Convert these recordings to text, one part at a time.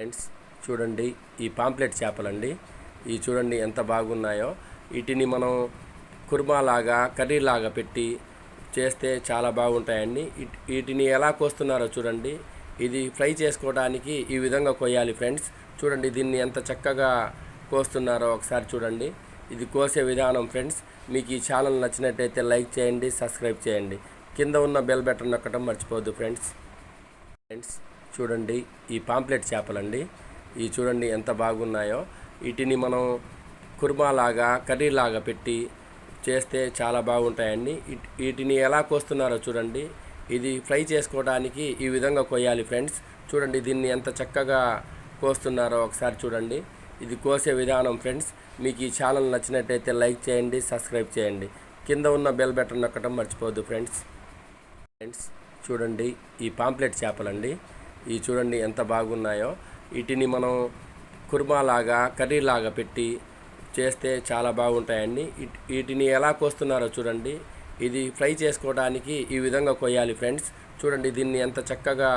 Friends చూడండి ఈ pamphlet చేపలండి. ఇవి చూడండి ఎంత బాగున్నాయో. వీటిని మనం కుర్మా లాగా కర్రీ లాగా పెట్టి చేస్తే చాలా బాగుంటాయండి. వీటిని ఎలా కోస్తున్నారో చూడండి. ఇది ఫ్రై చేసుకోవడానికి ఈ విధంగా కొయ్యాలి ఫ్రెండ్స్. చూడండి దీన్ని ఎంత చక్కగా కోస్తున్నారో ఒకసారి చూడండి. ఇది కోసే విధానం ఫ్రెండ్స్. మీకు ఈ ఛానల్ నచ్చినట్టయితే లైక్ చేయండి సబ్స్క్రైబ్ చేయండి. కింద ఉన్న బెల్ బటన్ నొక్కడం మర్చిపోవద్దు ఫ్రెండ్స్. ఫ్రెండ్స్ చూడండి ఈ పాంప్లెట్ చేపలండి. ఇవి చూడండి ఎంత బాగున్నాయో. వీటిని మనం కుర్మా లాగా కర్రీ లాగా పెట్టి చేస్తే చాలా బాగుంటాయండి. వీటిని ఎలా కోస్తున్నారో చూడండి. ఇది ఫ్రై చేసుకోవడానికి ఈ విధంగా కొయ్యాలి ఫ్రెండ్స్. చూడండి దీన్ని ఎంత చక్కగా కోస్తున్నారో ఒకసారి చూడండి. ఇది కోసే విధానం ఫ్రెండ్స్. మీకు ఈ ఛానల్ నచ్చినట్టయితే లైక్ చేయండి సబ్స్క్రైబ్ చేయండి. కింద ఉన్న బెల్ బటన్ నొక్కడం మర్చిపోవద్దు ఫ్రెండ్స్. ఫ్రెండ్స్ చూడండి ఈ పాంప్లెట్ చేపలండి. ఈ చూడండి ఎంత బాగున్నాయో. వీటిని మనం కుర్మా లాగా కర్రీ లాగా పెట్టి చేస్తే చాలా బాగుంటాయండి. వీటిని ఎలా కోస్తున్నారో చూడండి. ఇది ఫ్రై చేసుకోవడానికి ఈ విధంగా కొయ్యాలి ఫ్రెండ్స్. చూడండి దీన్ని ఎంత చక్కగా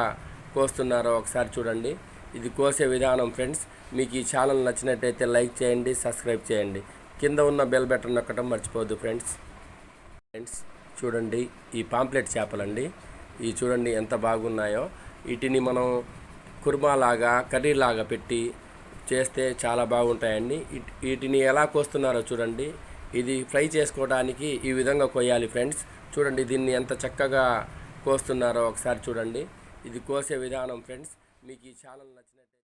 కోస్తున్నారో ఒకసారి చూడండి. ఇది కోసే విధానం ఫ్రెండ్స్. మీకు ఈ ఛానల్ నచ్చినట్టయితే లైక్ చేయండి సబ్స్క్రైబ్ చేయండి. కింద ఉన్న బెల్ బటన్ నొక్కటం మర్చిపోద్దు ఫ్రెండ్స్. ఫ్రెండ్స్ చూడండి ఈ పాంప్లెట్ చేపలండి. ఇవి చూడండి ఎంత బాగున్నాయో. వీటిని మనం కుర్మా లాగా కర్రీ లాగా పెట్టి చేస్తే చాలా బాగుంటాయండి. వీటిని ఎలా కోస్తున్నారో చూడండి. ఇది ఫ్రై చేసుకోవడానికి ఈ విధంగా కొయ్యాలి ఫ్రెండ్స్. చూడండి దీన్ని ఎంత చక్కగా కోస్తున్నారో ఒకసారి చూడండి. ఇది కోసే విధానం ఫ్రెండ్స్. మీకు ఈ ఛానల్ నచ్చినట్టు